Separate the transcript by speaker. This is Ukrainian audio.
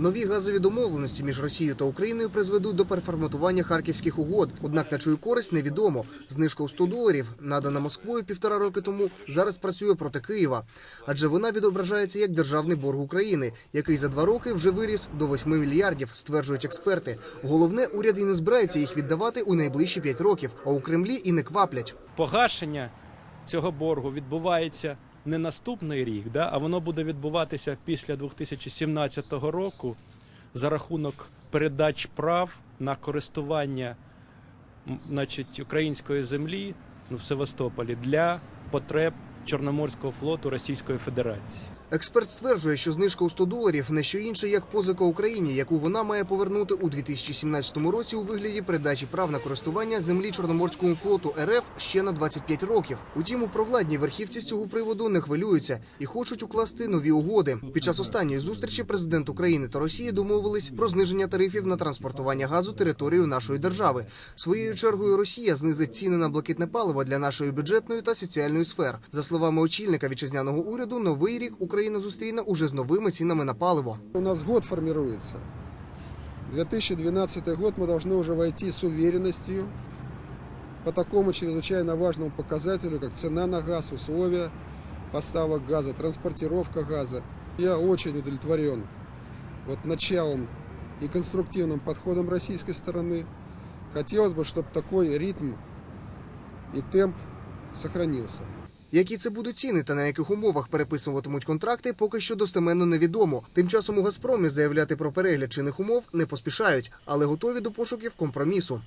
Speaker 1: Нові газові домовленості між Росією та Україною призведуть до переформатування харківських угод. Однак на чию користь невідомо. Знижка у 100 доларів, надана Москвою півтора роки тому, зараз працює проти Києва, адже вона відображається як державний борг України, який за два роки вже виріс до 8 мільярдів, стверджують експерти. Головне, уряд і не збирається їх віддавати у найближчі 5 років, а у Кремлі і не кваплять.
Speaker 2: погашення цього боргу відбувається не наступний рік, да, а воно буде відбуватися після 2017 року за рахунок передач прав на користування значить, української землі в Севастополі для потреб Чорноморського флоту Російської Федерації.
Speaker 1: Експерт стверджує, що знижка у 100 доларів не що інше, як позика Україні, яку вона має повернути у 2017 році у вигляді передачі прав на користування землі Чорноморському флоту РФ ще на 25 років. Утім, у провладній верхівці з цього приводу не хвилюються і хочуть укласти нові угоди. Під час останньої зустрічі президент України та Росії домовились про зниження тарифів на транспортування газу територією нашої держави. Своєю чергою Росія знизить ціни на блакитне паливо для нашої бюджетної та соціальної сфер. За словами очільника вітчизняного уряду, новий рік Україна зустріне уже з новими цінами на паливо.
Speaker 3: У нас год формируется. 2012 год мы должны уже войти с уверенностью по такому чрезвычайно важному показателю, как цена на газ, условия поставок газа, транспортировка газа. Я очень удовлетворен вот началом и конструктивным подходом российской стороны. Хотелось бы, чтобы такой ритм и темп сохранился.
Speaker 1: Які це будуть ціни та на яких умовах переписуватимуть контракти, поки що достеменно невідомо. Тим часом у Газпромі заявляти про перегляд чинних умов не поспішають, але готові до пошуків компромісу.